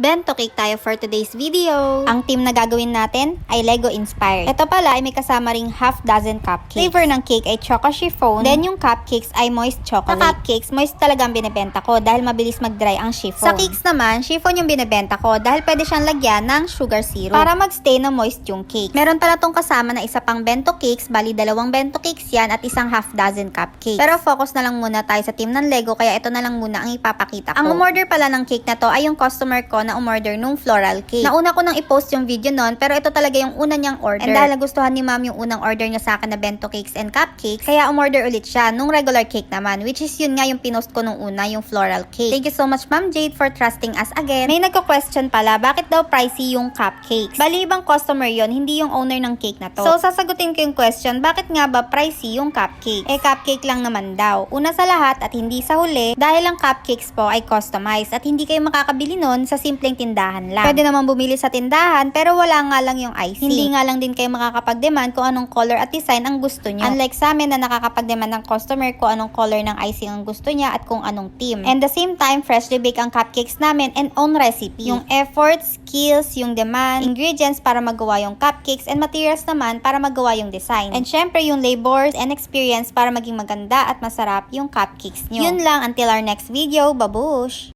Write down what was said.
Bento cake tayo for today's video. Ang team na gagawin natin ay Lego inspired. Ito pala ay may kasama ring half dozen cupcakes. Flavor ng cake ay choco chiffon. Then yung cupcakes ay moist chocolate. Sa cupcakes, moist talaga ang binibenta ko dahil mabilis mag-dry ang chiffon. Sa cakes naman, chiffon yung binibenta ko dahil pwede siyang lagyan ng sugar syrup para mag-stay na moist yung cake. Meron pala tong kasama na isa pang bento cakes, bali dalawang bento cakes yan at isang half dozen cupcakes. Pero focus na lang muna tayo sa team ng Lego kaya ito na lang muna ang ipapakita ko. Ang umorder pala ng cake na to ay yung customer ko na umorder nung floral cake. Nauna ko nang i-post yung video nun pero ito talaga yung una niyang order. And dahil nagustuhan ni ma'am yung unang order niya sa akin na bento cakes and cupcakes, kaya umorder ulit siya nung regular cake naman which is yun nga yung pinost ko nung una, yung floral cake. Thank you so much Ma'am Jade for trusting us again. May nagko-question pala, bakit daw pricey yung cupcakes? Bali ibang customer yon hindi yung owner ng cake na to. So sasagutin ko yung question, bakit nga ba pricey yung cupcake? Eh cupcake lang naman daw. Una sa lahat at hindi sa huli, dahil ang cupcakes po ay customized at hindi kayo makakabili nun sa simpleng tindahan lang. Pwede naman bumili sa tindahan pero wala nga lang yung icing. Hindi nga lang din kayo makakapag-demand kung anong color at design ang gusto nyo. Unlike sa amin na nakakapag-demand ng customer kung anong color ng icing ang gusto niya at kung anong team. And the same time, freshly bake ang cupcakes namin and own recipe. Yung effort, skills, yung demand, ingredients para magawa yung cupcakes and materials naman para magawa yung design. And syempre yung labors and experience para maging maganda at masarap yung cupcakes nyo. Yun lang until our next video. Babush!